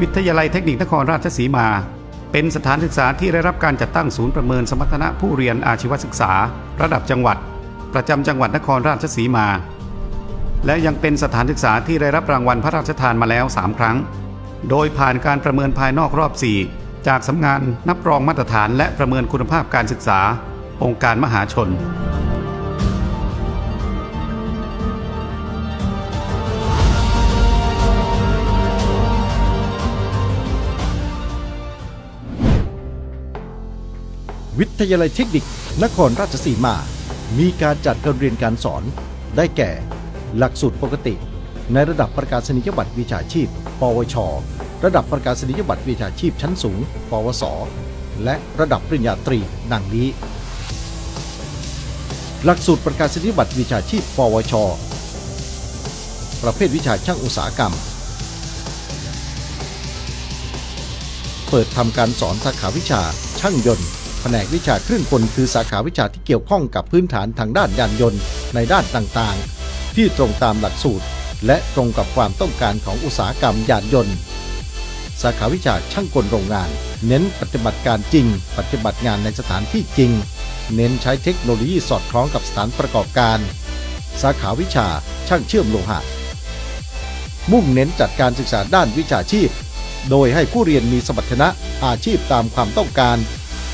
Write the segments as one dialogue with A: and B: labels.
A: วิทยาลัยเทคนิคนครราชสีมา เป็นสถานศึกษาที่ได้รับการจัดตั้งศูนย์ประเมินสมรรถนะผู้เรียนอาชีวศึกษา ระดับจังหวัด ประจำจังหวัดนครราชสีมา และยังเป็นสถานศึกษาที่ได้รับรางวัลพระราชทานมาแล้ว 3 ครั้ง โดยผ่านการประเมินภายนอกรอบ 4 จากสำนักงานนับรองมาตรฐานและประเมินคุณภาพการศึกษา องค์การมหาชน
B: วิทยาลัยเทคนิค นครราชสีมา มีการจัดการเรียนการสอน ได้แก่ หลักสูตรปกติ ในระดับประกาศนียบัตรวิชาชีพ ปวช ระดับประกาศนียบัตรวิชาชีพชั้นสูง ปวส และระดับปริญญาตรีดังนี้ หลักสูตรประกาศนียบัตรวิชาชีพ ปวช ประเภทวิชาช่างอุตสาหกรรม เปิดทำการสอนสาขาวิชาช่างยนต์ ผนกวิชาเครื่องกลคือสาขาวิชาที่เกี่ยวข้องกับพื้นฐานทางด้านยานยนต์ในด้านต่างๆ ที่ตรงตามหลักสูตร และตรงกับความต้องการของอุตสาหกรรมยานยนต์ สาขาวิชาช่างกลโรงงาน เน้นปฏิบัติการจริง ปฏิบัติงานในสถานที่จริง เน้นใช้เทคโนโลยีสอดคล้องกับสถานประกอบการ สาขาวิชาช่างเชื่อมโลหะ มุ่งเน้นจัดการศึกษาด้านวิชาชีพ โดยให้ผู้เรียนมีสมรรถนะอาชีพตามความต้องการ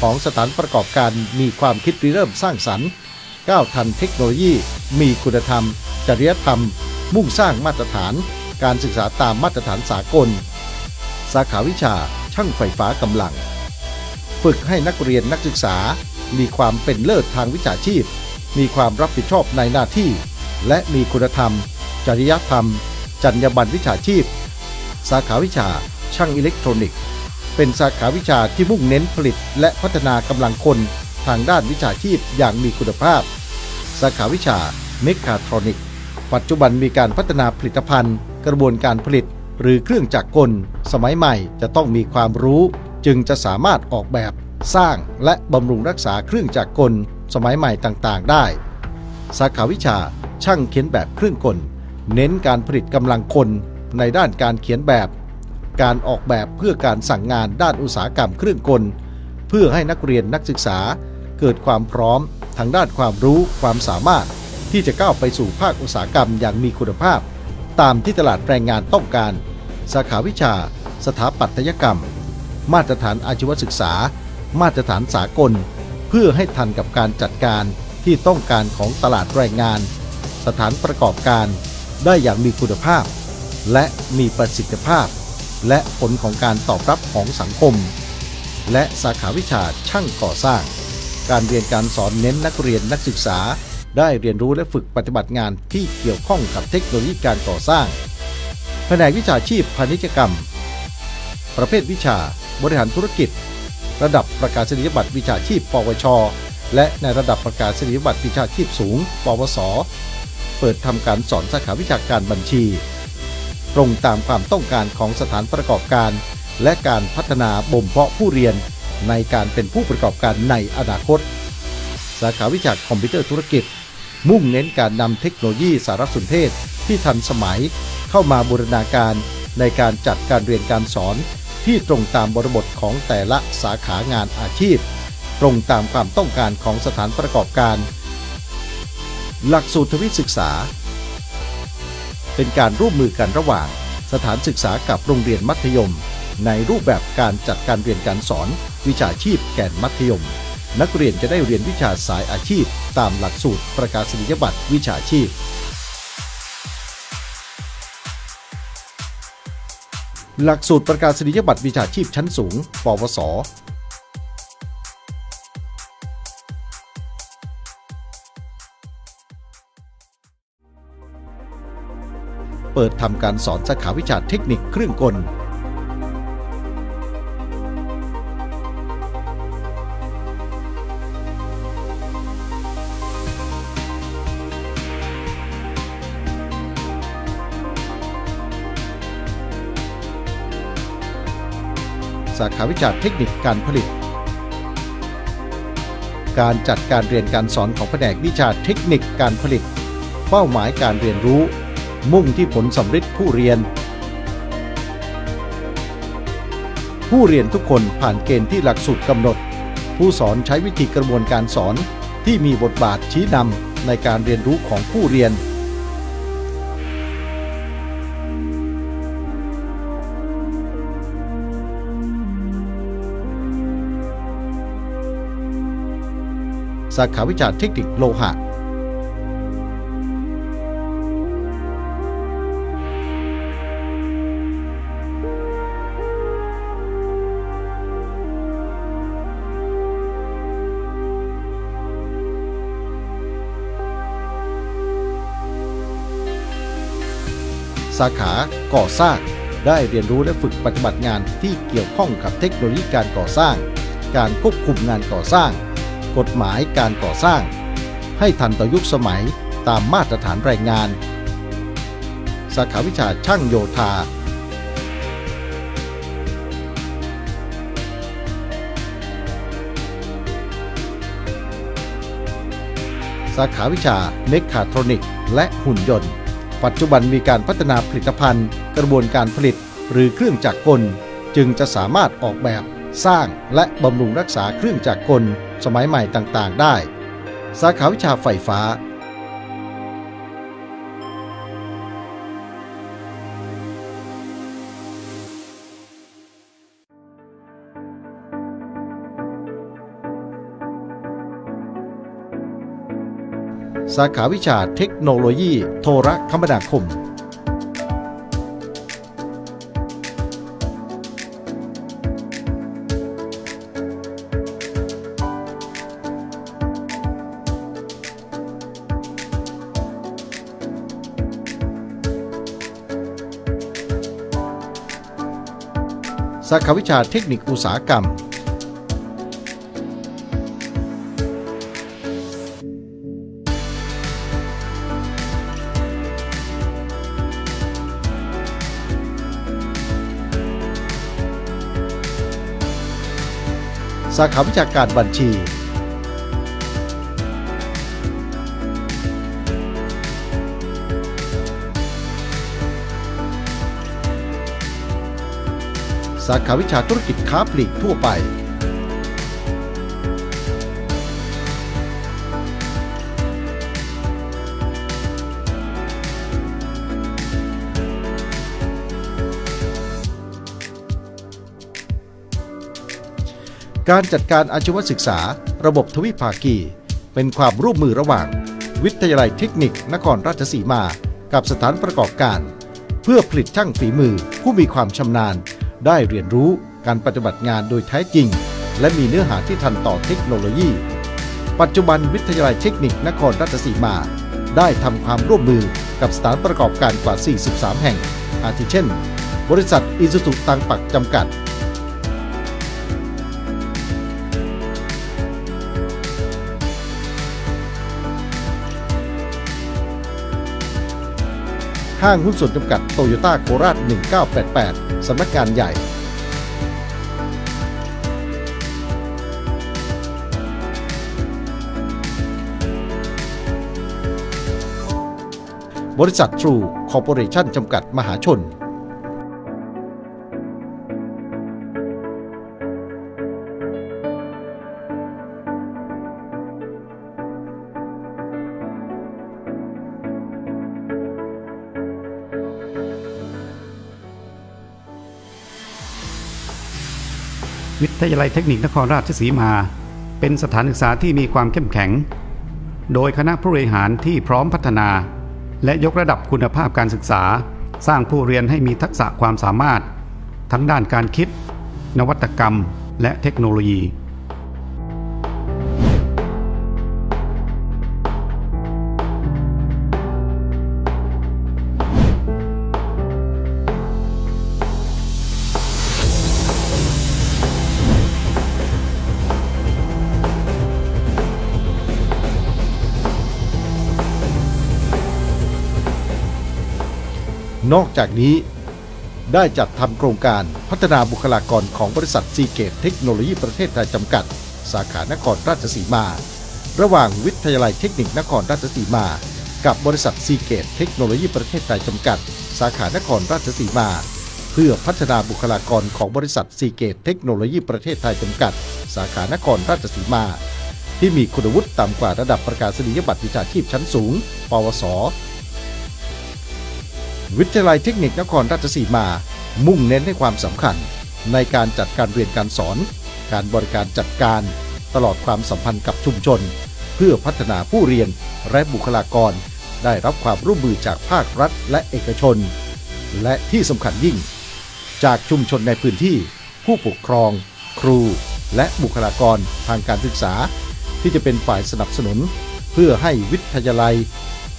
B: ของสถานประกอบการมีความคิดริเริ่มสร้างสรรค์ ก้าวทันเทคโนโลยี มีคุณธรรม จริยธรรม มุ่งสร้างมาตรฐาน การศึกษาตามมาตรฐานสากล สาขาวิชาช่างไฟฟ้ากำลัง ฝึกให้นักเรียนนักศึกษา มีความเป็นเลิศทางวิชาชีพ มีความรับผิดชอบในหน้าที่ และมีคุณธรรม จริยธรรม จรรยาบรรณวิชาชีพ สาขาวิชาช่างอิเล็กทรอนิกส์ เป็นสาขาวิชาที่มุ่งเน้นผลิต และพัฒนากำลังคนทางด้านวิชาชีพอย่างมีคุณภาพ สาขาวิชาเมคาทรอนิกปัจจุบันมีการพัฒนาผลิตภัณฑ์ กระบวนการผลิต หรือเครื่องจักรกล สมัยใหม่จะต้องมีความรู้ จึงจะสามารถออกแบบ สร้างและบำรุงรักษาเครื่องจักรกล สมัยใหม่ต่างๆ ได้ สาขาวิชาช่างเขียนแบบเครื่องกล เน้นการผลิตกำลังคนในด้านการเขียนแบบ การออกแบบเพื่อการสั่งงานด้านอุตสาหกรรมเครื่องกล เพื่อให้นักเรียนนักศึกษา เกิดความพร้อมทางด้านความรู้ความสามารถ ที่จะก้าวไปสู่ภาคอุตสาหกรรมอย่างมีคุณภาพ ตามที่ตลาดแรงงานต้องการ สาขาวิชา สถาปัตยกรรม มาตรฐานอาชีวศึกษา มาตรฐานสากล เพื่อให้ทันกับการจัดการที่ต้องการของตลาดแรงงาน สถานประกอบการได้อย่างมีคุณภาพ และมีประสิทธิภาพ และผลของการตอบรับของสังคม และสาขาวิชาช่างก่อสร้าง การเรียนการสอนเน้นนักเรียนนักศึกษา ได้เรียนรู้และฝึกปฏิบัติงานที่เกี่ยวข้องกับเทคโนโลยีการก่อสร้าง แผนกวิชาชีพพาณิชยกรรม ประเภทวิชา บริหารธุรกิจ ระดับประกาศนียบัตรวิชาชีพ ปวช และในระดับประกาศนียบัตรวิชาชีพสูง ปวส เปิดทำการสอนสาขาวิชาการบัญชี ตรงตามความต้องการของสถานประกอบการ และการพัฒนาบ่มเพาะผู้เรียนในการเป็นผู้ประกอบการในอนาคต สาขาวิชาคอมพิวเตอร์ธุรกิจ มุ่งเน้นการนำเทคโนโลยีสารสนเทศที่ทันสมัยเข้ามาบูรณาการในการจัดการเรียนการสอน ที่ตรงตามบริบทของแต่ละสาขางานอาชีพ ตรงตามความต้องการของสถานประกอบการ หลักสูตรทวิศึกษา เป็นการร่วมมือกันระหว่าง สถานศึกษากับโรงเรียนมัธยม ในรูปแบบการจัดการเรียนการสอนวิชาชีพแก่นมัธยม นักเรียนจะได้เรียนวิชาสายอาชีพ ตามหลักสูตรประกาศนียบัตรวิชาชีพ หลักสูตรประกาศนียบัตรวิชาชีพชั้นสูง ปวส เปิดทำการสอนสาขาวิชาเทคนิคเครื่องกล สาขาวิชาเทคนิคการผลิต การจัดการเรียนการสอนของแผนกวิชาเทคนิคการผลิต เป้าหมายการเรียนรู้ มุ่งที่ผลสำเร็จผู้เรียน ผู้เรียนทุกคนผ่านเกณฑ์ที่หลักสูตรกำหนด ผู้สอนใช้วิธีกระบวนการสอนที่มีบทบาทชี้นำในการเรียนรู้ของผู้เรียน สาขาวิชาเทคนิคโลหะ สาขาก่อสร้าง ได้เรียนรู้และฝึกปฏิบัติงานที่เกี่ยวข้องกับเทคโนโลยีการก่อสร้าง การควบคุมงานก่อสร้าง กฎหมายการก่อสร้าง ให้ทันต่อยุคสมัยตามมาตรฐานแรงงาน สาขาวิชาช่างโยธาสาขาวิชาเมคคาทรอนิกและหุ่นยนต์ ปัจจุบันมีการพัฒนาผลิตภัณฑ์ กระบวนการผลิต หรือเครื่องจักรกล จึงจะสามารถออกแบบสร้างและบำรุงรักษาเครื่องจักรกล สมัยใหม่ต่างๆ ได้ สาขาวิชาไฟฟ้า สาขาวิชาเทคโนโลยีโทรคมนาคม สาขาวิชาเทคนิคอุตสาหกรรม สาขาวิชาการบัญชี สาขาวิชาธุรกิจค้าปลีกทั่วไป การจัดการอาชีวศึกษา ระบบทวิภาคี เป็นความร่วมมือระหว่าง วิทยาลัยเทคนิคนครราชสีมา กับสถานประกอบการ เพื่อผลิตช่างฝีมือผู้มีความชำนาญ ได้เรียนรู้การปฏิบัติงานโดยแท้จริง และมีเนื้อหาที่ทันต่อเทคโนโลยี ปัจจุบันวิทยาลัยเทคนิคนครราชสีมา ได้ทำความร่วมมือกับสถานประกอบการกว่า 43 แห่ง อาทิเช่น บริษัทอิซุสุตังปักจำกัด ห้างหุ้นส่วนจำกัดโตโยต้าโคราช 1988 สำนักงานใหญ่ บริษัททรูคอร์ปอเรชั่นจำกัดมหาชน
A: วิทยาลัยเทคนิคนครราชสีมา เป็นสถานศึกษาที่มีความเข้มแข็ง โดยคณะผู้บริหารที่พร้อมพัฒนา และยกระดับคุณภาพการศึกษา สร้างผู้เรียนให้มีทักษะความสามารถ ทั้งด้านการคิด นวัตกรรม และเทคโนโลยี
B: นอกจากนี้ ได้จัดทำโครงการพัฒนาบุคลากรของบริษัทซีเกตเทคโนโลยีประเทศไทยจำกัด สาขานครราชสีมา ระหว่างวิทยาลัยเทคนิคนครราชสีมา กับบริษัทซีเกตเทคโนโลยีประเทศไทยจำกัด สาขานครราชสีมา เพื่อพัฒนาบุคลากรของบริษัทซีเกตเทคโนโลยีประเทศไทยจำกัด สาขานครราชสีมา ที่มีคุณวุฒิต่ำกว่าระดับประกาศนียบัตรวิชาชีพชั้นสูง ปวส วิทยาลัยเทคนิคนครราชสีมา มุ่งเน้นให้ความสำคัญ ในการจัดการเรียนการสอน การบริการจัดการ ตลอดความสัมพันธ์กับชุมชน เพื่อพัฒนาผู้เรียนและบุคลากร ได้รับความร่วมมือจากภาครัฐและเอกชน และที่สำคัญยิ่ง จากชุมชนในพื้นที่ ผู้ปกครอง ครู และบุคลากรทางการศึกษา ที่จะเป็นฝ่ายสนับสนุน เพื่อให้วิทยาลัย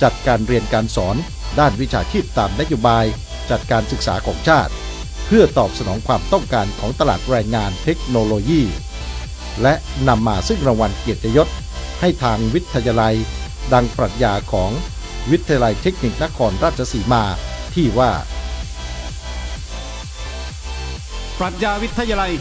B: จัดการเรียนการสอน ด้านวิชาชีพตามนโยบาย จัดการศึกษาของชาติ เพื่อตอบสนองความต้องการของตลาดแรงงานเทคโนโลยี และนำมาซึ่งรางวัลเกียรติยศ ให้ทางวิทยาลัย ดังปรัชญาของวิทยาลัยเทคนิคนครราชสีมาที่ว่า
A: ปรัชญาวิทยาลัย